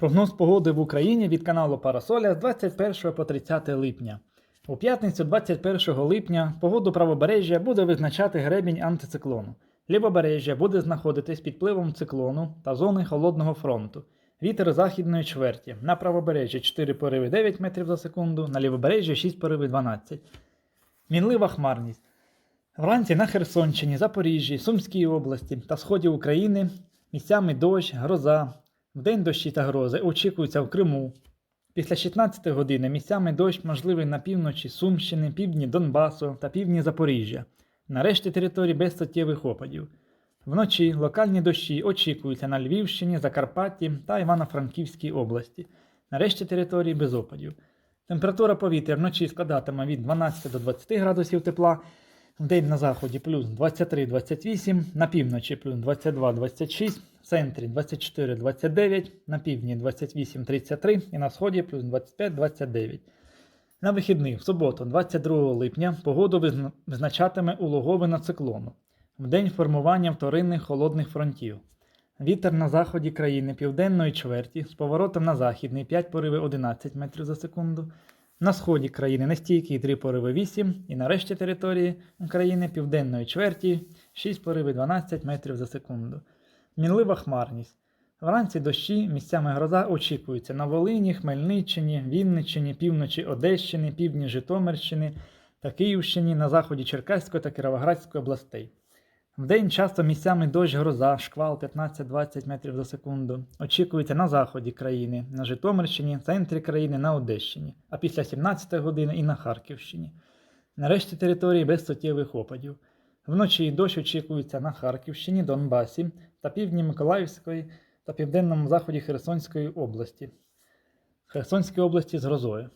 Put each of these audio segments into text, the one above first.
Прогноз погоди в Україні від каналу Парасоля з 21 по 30 липня. У п'ятницю 21 липня погоду правобережжя буде визначати гребінь антициклону. Лівобережжя буде знаходитись під впливом циклону та зони холодного фронту. Вітер західної чверті. На правобережжі 4 пориви 9 метрів за секунду, на лівобережжі 6 пориви 12. Мінлива хмарність. Вранці на Херсонщині, Запоріжжі, Сумській області та сході України місцями дощ, гроза. Вдень дощі та грози очікуються в Криму. Після 16 години місцями дощ можливий на півночі Сумщини, півдні Донбасу та півдні Запоріжжя. На решті територій без суттєвих опадів. Вночі локальні дощі очікуються на Львівщині, Закарпатті та Івано-Франківській області. На решті територій без опадів. Температура повітря вночі складатиме від 12 до 20 градусів тепла, вдень на заході плюс 23-28, на півночі плюс 22-26, в центрі 24-29, на півдні 28-33 і на сході плюс 25-29. На вихідних в суботу, 22 липня, погоду визна- визначатиме улоговина циклону. Вдень формування вторинних холодних фронтів. Вітер на заході країни південної чверті з поворотом на західний 5 пориви 11 метрів за секунду. На сході країни нестійкий 3 пориви 8 і на решті території України південної чверті 6 пориви 12 метрів за секунду. Мінлива хмарність. Вранці дощі, місцями гроза очікуються на Волині, Хмельниччині, Вінниччині, півночі Одещини, півдні Житомирщини та Київщині, на заході Черкаської та Кіровоградської областей. Вдень часто місцями дощ гроза, шквал 15-20 метрів за секунду. Очікується на заході країни, на Житомирщині, центрі країни, на Одещині, а після 17 години і на Харківщині. На решті території без суттєвих опадів. Вночі дощ очікується на Харківщині, Донбасі та півдні Миколаївської та південному заході Херсонської області. Херсонській області з грозою.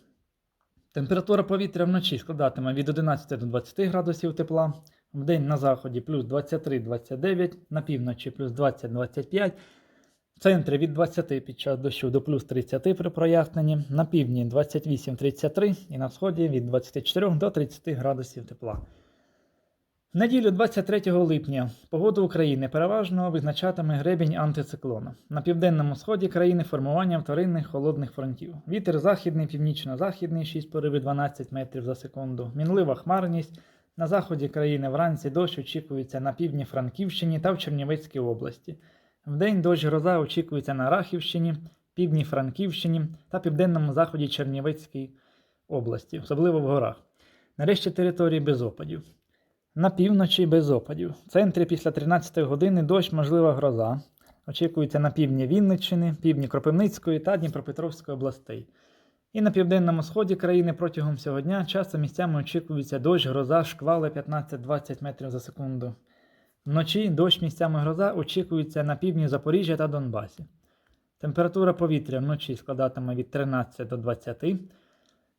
Температура повітря вночі складатиме від 11 до 20 градусів тепла, вдень на заході плюс 23-29, на півночі плюс 20-25, в центрі від 20 під час дощу до плюс 30 при проясненні, на півдні 28-33 і на сході від 24 до 30 градусів тепла. В неділю 23 липня погоду України переважно визначатиме гребінь антициклона. На південному сході країни формування вторинних холодних фронтів. Вітер західний, північно-західний 6 пориви 12 метрів за секунду. Мінлива хмарність. На заході країни вранці дощ очікується на півдні Франківщині та в Чернівецькій області. Вдень дощ гроза очікується на Рахівщині, півдні Франківщині та південному заході Чернівецької області, особливо в горах. Нарешті території без опадів. На півночі без опадів. В центрі після 13 години дощ, можлива гроза. Очікується на півдні Вінниччини, півдні Кропивницької та Дніпропетровської областей. І на південному сході країни протягом всього дня часто місцями очікується дощ, гроза, шквали 15-20 метрів за секунду. Вночі дощ місцями гроза очікується на півдні Запоріжжя та Донбасі. Температура повітря вночі складатиме від 13 до 20,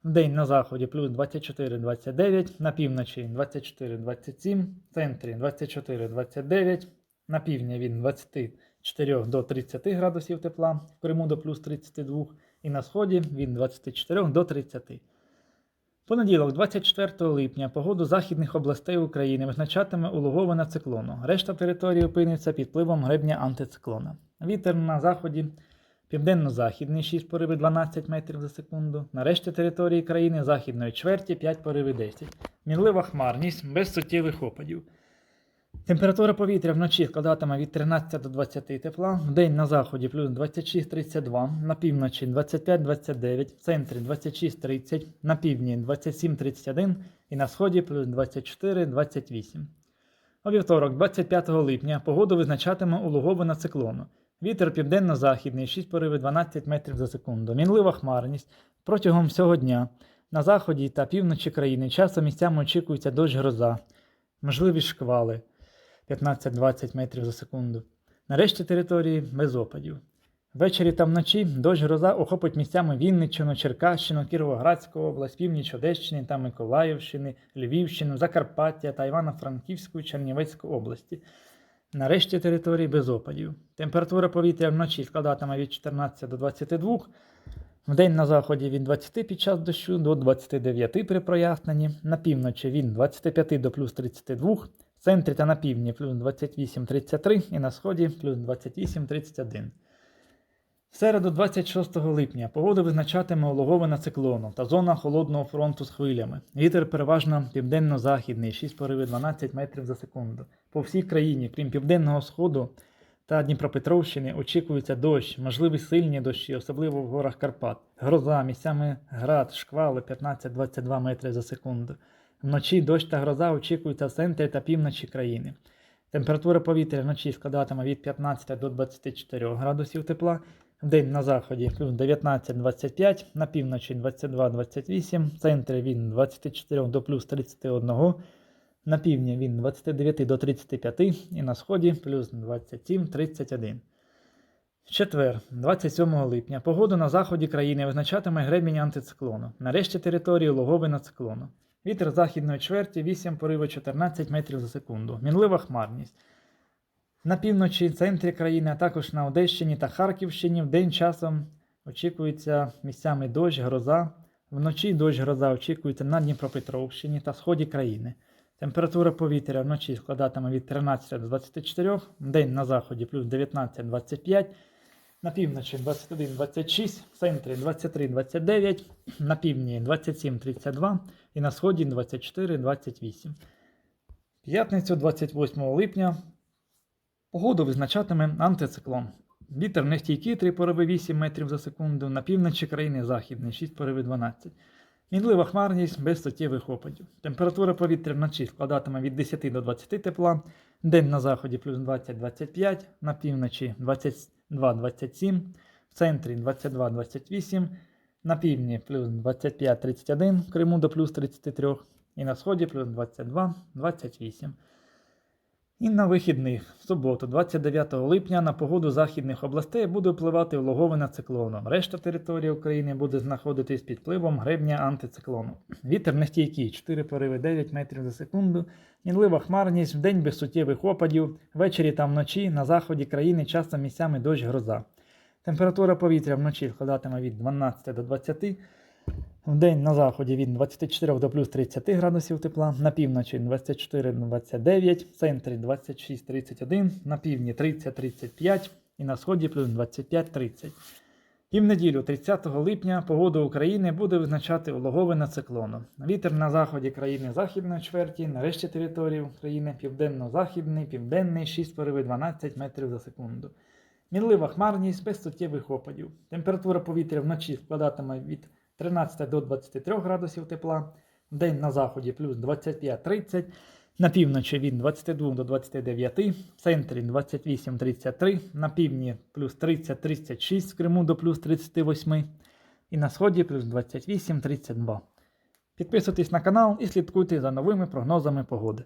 вдень на заході плюс 24-29, на півночі 24-27, в центрі 24-29, на півдні від 24 до 30 градусів тепла, в Криму до плюс 32 і на сході від 24 до 30. Понеділок, 24 липня, погоду західних областей України визначатиме улоговина циклону. Решта території опиниться під впливом гребня антициклона. Вітер на заході південно-західний 6 пориви 12 метрів за секунду. На решті території країни західної чверті 5 пориви 10. Мінлива хмарність без суттєвих опадів. Температура повітря вночі складатиме від 13 до 20 тепла, вдень на заході плюс 26-32, на півночі 25-29, в центрі 26-30, на півдні 27-31 і на сході плюс 24-28. У вівторок, 25 липня, погоду визначатиме улоговина циклону. Вітер південно-західний 6 пориви 12 метрів за секунду. Мінлива хмарність протягом всього дня. На заході та півночі країни часто місцями очікується дощ гроза, можливі шквали 15-20 метрів за секунду. Нарешті території без опадів. Ввечері та вночі дощ гроза охопить місцями Вінниччину, Черкащину, Кіровоградську область, північ Одещини та Миколаївщини, Львівщину, Закарпаття та Івано-Франківську і Чернівецьку області. Нарешті території без опадів. Температура повітря вночі складатиме від 14 до 22, вдень на заході від 20 під час дощу до 29 при проясненні, на півночі від 25 до плюс 32, в центрі та на півдні плюс 28-33 і на сході плюс 28-31. В середу 26 липня погода визначатиме улоговина циклону та зона холодного фронту з хвилями. Вітер переважно південно-західний, 6 пориви 12 метрів за секунду. По всій країні, крім південного сходу та Дніпропетровщини, очікується дощ, можливі сильні дощі, особливо в горах Карпат. Гроза, місцями град, шквали 15-22 метри за секунду. Вночі дощ та гроза очікуються в центрі та півночі країни. Температура повітря вночі складатиме від 15 до 24 градусів тепла, вдень на заході плюс 19-25, на півночі 22-28, в центрі від 24 до плюс 31, на півдні від 29 до 35 і на сході плюс 27-31. В четвер, 27 липня, погоду на заході країни визначатиме гребінь антициклону. Нарешті території логовина циклону. Вітер західної чверті 8 пориви 14 метрів за секунду. Мінлива хмарність. На півночі, центрі країни, а також на Одещині та Харківщині в день часом очікується місцями дощ, гроза. Вночі дощ гроза очікується на Дніпропетровщині та сході країни. Температура повітря вночі складатиме від 13 до 24, вдень на заході плюс 19-25, на півночі 21-26, в центрі 23-29, на півдні 27-32 і на сході 24-28. П'ятницю 28 липня погоду визначатиме антициклон. Вітер нестійкий 3 пориви 8 метрів за секунду, на півночі країни західний 6 пориви 12. Мінлива хмарність без суттєвих опадів. Температура повітря вночі складатиме від 10 до 20 тепла, день на заході плюс 20-25, на півночі 22-27, в центрі 22-28, на півдні плюс 25-31, в Криму до плюс 33 і на сході плюс 22-28. І на вихідних, в суботу, 29 липня, на погоду західних областей буде впливати влоговина циклону. Решта території України буде знаходитись під впливом гребня антициклону. Вітер нестійкий, 4 пориви 9 метрів за секунду, мінлива хмарність, вдень без суттєвих опадів, ввечері та вночі на заході країни часто місцями дощ гроза. Температура повітря вночі вкладатиме від 12 до 20, Вдень на заході від 24 до плюс 30 градусів тепла, на півночі 24-29, в центрі 26-31, на півдні 30-35 і на сході плюс 25-30. І в неділю, 30 липня, погода України буде визначати улоговина циклону. Вітер на заході країни західної чверті, на решті території України південно-західний, південний 6 пориви 12 метрів за секунду. Мінлива хмарність без суттєвих опадів. Температура повітря вночі складатиме від 13 до 23 градусів тепла, вдень на заході плюс 25-30, на півночі від 22 до 29, в центрі 28-33, на півдні плюс 30-36, в Криму до плюс 38 і на сході плюс 28-32. Підписуйтесь на канал і слідкуйте за новими прогнозами погоди.